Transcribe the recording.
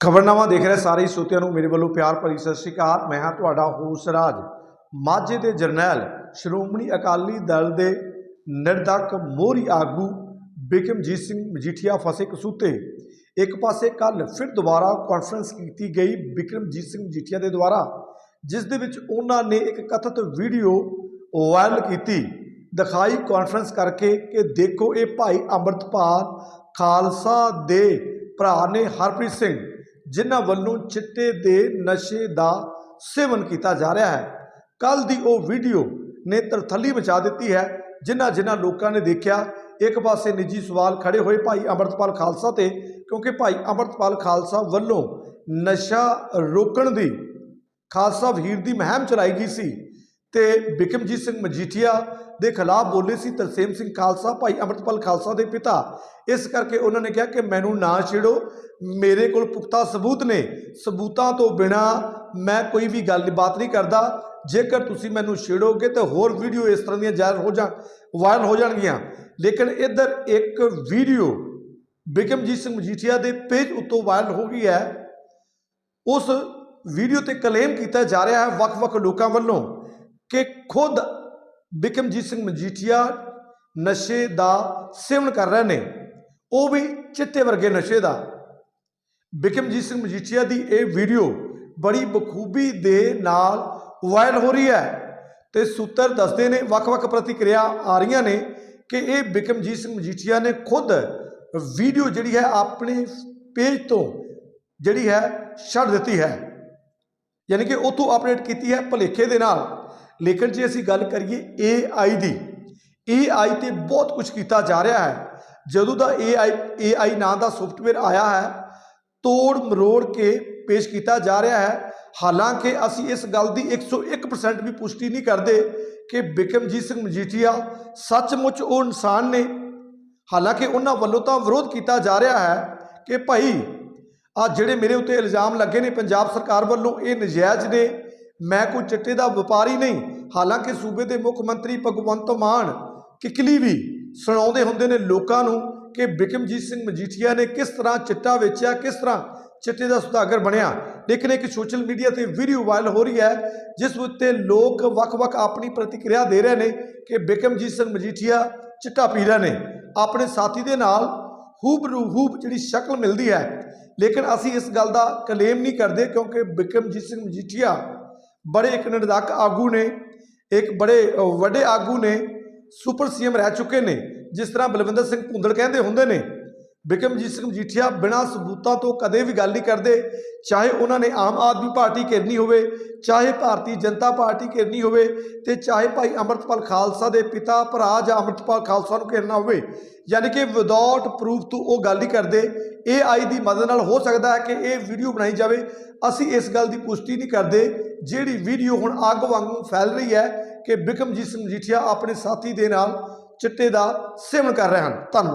ਖਬਰਨਾਮਾ ਦੇਖ ਰਹੇ ਸਾਰੇ ਸੋਤਿਆਂ ਨੂੰ ਮੇਰੇ ਵੱਲੋਂ ਪਿਆਰ ਭਰੀ ਸਤਿ ਸ਼੍ਰੀ ਅਕਾਲ। ਮੈਂ ਹਾਂ ਤੁਹਾਡਾ ਹੋਸ ਰਾਜ। ਮਾਝੇ ਦੇ ਜਰਨੈਲ ਸ਼੍ਰੋਮਣੀ ਅਕਾਲੀ ਦਲ ਦੇ ਨਿਰਦਕ ਮੋਹਰੀ ਆਗੂ ਬਿਕਮਜੀਤ ਸਿੰਘ ਮਜੀਠੀਆ ਫਸੇ ਕਸੂਤੇ। ਇੱਕ ਪਾਸੇ ਕੱਲ ਫਿਰ ਦੁਬਾਰਾ ਕਾਨਫਰੰਸ ਕੀਤੀ ਗਈ ਬਿਕਰਮਜੀਤ ਸਿੰਘ ਮਜੀਠੀਆ ਦੇ ਦੁਆਰਾ, ਜਿਸ ਦੇ ਵਿੱਚ ਉਹਨਾਂ ਨੇ ਇੱਕ ਕਥਿਤ ਵੀਡੀਓ ਵਾਇਰਲ ਕੀਤੀ। ਦਿਖਾਈ ਕਾਨਫਰੰਸ ਕਰਕੇ ਕਿ ਦੇਖੋ ਇਹ ਭਾਈ ਅੰਮ੍ਰਿਤਪਾਲ ਖਾਲਸਾ ਦੇ ਭਰਾ ਨੇ ਹਰਪ੍ਰੀਤ ਸਿੰਘ। ਜਿਨ੍ਹਾਂ ਵੱਲੋਂ ਚਿੱਟੇ ਦੇ ਨਸ਼ੇ ਦਾ ਸੇਵਨ ਕੀਤਾ ਜਾ ਰਿਹਾ ਹੈ। ਕੱਲ ਦੀ ਉਹ ਵੀਡੀਓ ਨੇ ਤਰਥੱਲੀ ਮਚਾ ਦਿੱਤੀ ਹੈ, ਜਿਨ੍ਹਾਂ ਜਿਨ੍ਹਾਂ ਲੋਕਾਂ ਨੇ ਦੇਖਿਆ, ਇੱਕ ਪਾਸੇ ਨਿੱਜੀ ਸਵਾਲ ਖੜੇ ਹੋਏ ਭਾਈ ਅੰਮ੍ਰਿਤਪਾਲ ਖਾਲਸਾ ਤੇ, ਕਿਉਂਕਿ ਭਾਈ ਅੰਮ੍ਰਿਤਪਾਲ ਖਾਲਸਾ ਵੱਲੋਂ ਨਸ਼ਾ ਰੋਕਣ ਦੀ ਖਾਲਸਾ ਵੀਰ ਦੀ ਮਹਿਮ ਚਲਾਈ ਗਈ ਸੀ। ਤੇ ਬਿਕਮਜੀਤ ਸਿੰਘ ਮਜੀਠੀਆ ਦੇ ਖਿਲਾਫ ਬੋਲੇ ਸੀ, ਤਰਸੇਮ ਸਿੰਘ ਖਾਲਸਾ, ਭਾਈ ਅੰਮ੍ਰਿਤਪਾਲ ਖਾਲਸਾ ਦੇ ਪਿਤਾ। ਇਸ ਕਰਕੇ ਉਹਨਾਂ ਨੇ ਕਿਹਾ ਕਿ ਮੈਨੂੰ ਨਾ ਛੇੜੋ, ਮੇਰੇ ਕੋਲ ਪੁਖਤਾ ਸਬੂਤ ਨੇ। ਸਬੂਤਾਂ ਤੋਂ ਬਿਨਾ ਮੈਂ ਕੋਈ ਵੀ ਗੱਲ ਬਾਤ ਨਹੀਂ ਕਰਦਾ। ਜੇਕਰ ਤੁਸੀਂ ਮੈਨੂੰ ਛੇੜੋਗੇ ਤਾਂ ਹੋਰ ਵੀਡੀਓ ਇਸ ਤਰ੍ਹਾਂ ਦੀਆਂ ਜ਼ਾਇਰ ਹੋ ਜਾਣ, ਵਾਇਰਲ ਹੋ ਜਾਣਗੀਆਂ। ਲੇਕਿਨ ਇੱਧਰ ਇੱਕ ਵੀਡੀਓ ਬਿਕਮਜੀਤ ਸਿੰਘ ਮਜੀਠੀਆ ਦੇ ਪੇਜ ਉੱਤੋਂ ਵਾਇਰਲ ਹੋ ਗਈ ਹੈ। ਉਸ ਵੀਡੀਓ ਤੇ ਕਲੇਮ ਕੀਤਾ ਜਾ ਰਿਹਾ ਹੈ ਵੱਖ-ਵੱਖ ਲੋਕਾਂ ਵੱਲੋਂ। ਕਿ ਖੁਦ ਬਿਕਮਜੀਤ ਸਿੰਘ ਮਜੀਠੀਆ ਨਸ਼ੇ ਦਾ ਸੇਵਨ ਕਰ ਰਹੇ ਨੇ। ਉਹ ਵੀ ਚਿੱਟੇ ਵਰਗੇ ਨਸ਼ੇ ਦਾ। ਬਿਕਮਜੀਤ ਸਿੰਘ ਮਜੀਠੀਆ ਦੀ ਇਹ ਵੀਡੀਓ ਬੜੀ ਬਖੂਬੀ ਦੇ ਨਾਲ ਵਾਇਰਲ ਹੋ ਰਹੀ ਹੈ ਤੇ ਸੂਤਰ ਦੱਸਦੇ ਨੇ, ਵੱਖ-ਵੱਖ ਪ੍ਰਤੀਕਿਰਿਆ ਆ ਰਹੀਆਂ ਨੇ ਕਿ ਇਹ ਬਿਕਮਜੀਤ ਸਿੰਘ ਮਜੀਠੀਆ ਨੇ ਖੁਦ ਵੀਡੀਓ ਜਿਹੜੀ ਹੈ ਆਪਣੇ ਪੇਜ ਤੋਂ ਜਿਹੜੀ ਹੈ ਛੱਡ ਦਿੱਤੀ ਹੈ। ਯਾਨੀ ਕਿ ਉਥੋਂ ਅਪਡੇਟ ਕੀਤੀ ਹੈ ਭਲੇਖੇ ਦੇ ਨਾਲ। ਲੇਕਿਨ ਜੇ ਅਸੀਂ ਗੱਲ ਕਰੀਏ AI ਦੀ AI ਤੇ ਬਹੁਤ ਕੁਝ ਕੀਤਾ ਜਾ ਰਿਹਾ ਹੈ। ਜਦੋਂ ਦਾ AI AI ਨਾਂ ਦਾ ਸੌਫਟਵੇਅਰ ਆਇਆ ਹੈ, ਤੋੜ ਮਰੋੜ ਕੇ ਪੇਸ਼ ਕੀਤਾ ਜਾ ਰਿਹਾ ਹੈ। ਹਾਲਾਂਕਿ ਅਸੀਂ ਇਸ ਗੱਲ ਦੀ 101% ਵੀ ਪੁਸ਼ਟੀ ਨਹੀਂ ਕਰਦੇ ਕਿ ਬਿਕਮਜੀਤ ਸਿੰਘ ਮਜੀਠੀਆ ਸੱਚਮੁੱਚ ਉਹ ਇਨਸਾਨ ਨੇ। ਹਾਲਾਂਕਿ ਉਹਨਾਂ ਵੱਲੋਂ ਤਾਂ ਵਿਰੋਧ ਕੀਤਾ ਜਾ ਰਿਹਾ ਹੈ ਕਿ ਭਾਈ ਆ ਜਿਹੜੇ ਮੇਰੇ ਉੱਤੇ ਇਲਜ਼ਾਮ ਲੱਗੇ ਨੇ, ਪੰਜਾਬ ਸਰਕਾਰ ਵੱਲੋਂ ਇਹ ਨਜਾਇਜ਼ ਨੇ। ਮੈਂ ਕੋਈ ਚਿੱਟੇ ਦਾ ਵਪਾਰੀ ਨਹੀਂ। ਹਾਲਾਂਕਿ ਸੂਬੇ ਦੇ ਮੁੱਖ ਮੰਤਰੀ ਭਗਵੰਤ ਮਾਨ ਕਿਕਲੀ ਵੀ ਸੁਣਾਉਂਦੇ ਹੁੰਦੇ ਨੇ ਲੋਕਾਂ ਨੂੰ ਕਿ ਬਿਕਮਜੀਤ ਸਿੰਘ ਮਜੀਠੀਆ ਨੇ ਕਿਸ ਤਰ੍ਹਾਂ ਚਿੱਟਾ ਵੇਚਿਆ, ਕਿਸ ਤਰ੍ਹਾਂ ਚਿੱਟੇ ਦਾ ਸੁਦਾਗਰ ਬਣਿਆ। ਲੇਕਿਨ ਇੱਕ ਸੋਸ਼ਲ ਮੀਡੀਆ ਤੇ ਵੀਡੀਓ ਵਾਇਰਲ ਹੋ ਰਹੀ ਹੈ, ਜਿਸ ਉੱਤੇ ਲੋਕ ਵੱਖ-ਵੱਖ ਆਪਣੀ ਪ੍ਰਤੀਕਿਰਿਆ ਦੇ ਰਹੇ ਨੇ ਕਿ ਬਿਕਮਜੀਤ ਸਿੰਘ ਮਜੀਠੀਆ ਚਿੱਟਾ ਪੀ ਰਹੇ ਨੇ। ਆਪਣੇ ਸਾਥੀ ਦੇ ਨਾਲ ਹੂਬ ਰੂਹੂਬ ਜਿਹੜੀ ਸ਼ਕਲ ਮਿਲਦੀ ਹੈ। ਲੇਕਿਨ ਅਸੀਂ ਇਸ ਗੱਲ ਦਾ ਕਲੇਮ ਨਹੀਂ ਕਰਦੇ ਕਿਉਂਕਿ ਬਿਕਮਜੀਤ ਸਿੰਘ ਮਜੀਠੀਆ ਬੜੇ ਇੱਕ ਨਿਰਦਕ ਆਗੂ ਨੇ, ਇੱਕ ਬੜੇ ਵੱਡੇ ਆਗੂ ਨੇ, ਸੁਪਰ ਸੀਐਮ ਰਹਿ ਚੁੱਕੇ ਨੇ, ਜਿਸ ਤਰ੍ਹਾਂ ਬਲਵਿੰਦਰ ਸਿੰਘ ਭੁੰਦੜ ਕਹਿੰਦੇ ਹੁੰਦੇ ਨੇ। ਬਿਕਮਜੀਤ ਸਿੰਘ ਮਜੀਠੀਆ ਬਿਨਾਂ ਸਬੂਤਾਂ ਤੋਂ ਕਦੇ ਵੀ ਗੱਲ ਨਹੀਂ ਕਰਦੇ, ਚਾਹੇ ਉਹਨਾਂ ਨੇ ਆਮ ਆਦਮੀ ਪਾਰਟੀ ਘੇਰਨੀ ਹੋਵੇ, ਚਾਹੇ ਭਾਰਤੀ ਜਨਤਾ ਪਾਰਟੀ ਘੇਰਨੀ ਹੋਵੇ ਤੇ ਚਾਹੇ ਭਾਈ ਅੰਮ੍ਰਿਤਪਾਲ ਖਾਲਸਾ ਦੇ ਪਿਤਾ ਭਰਾ ਜਾਂ ਅੰਮ੍ਰਿਤਪਾਲ ਖਾਲਸਾ ਨੂੰ ਘੇਰਨਾ ਹੋਵੇ, ਯਾਨੀ ਕਿ ਵਿਦਆਊਟ ਪ੍ਰੂਫ ਤੋਂ ਉਹ ਗੱਲ ਨਹੀਂ ਕਰਦੇ। ਇਹ ਆਈ ਦੀ ਮਦਦ ਨਾਲ ਹੋ ਸਕਦਾ ਹੈ ਕਿ ਇਹ ਵੀਡੀਓ ਬਣਾਈ ਜਾਵੇ। ਅਸੀਂ ਇਸ ਗੱਲ ਦੀ ਪੁਸ਼ਟੀ ਨਹੀਂ ਕਰਦੇ। ਜਿਹੜੀ ਵੀਡੀਓ ਹੁਣ ਅੱਗ ਵਾਂਗੂ ਫੈਲ ਰਹੀ ਹੈ ਕਿ ਬਿਕਮਜੀਤ ਸਿੰਘ ਮਜੀਠੀਆ ਆਪਣੇ ਸਾਥੀ ਦੇ ਨਾਲ ਚਿੱਟੇ ਦਾ ਸੇਵਨ ਕਰ ਰਹੇ ਹਨ। ਧੰਨਵਾਦ।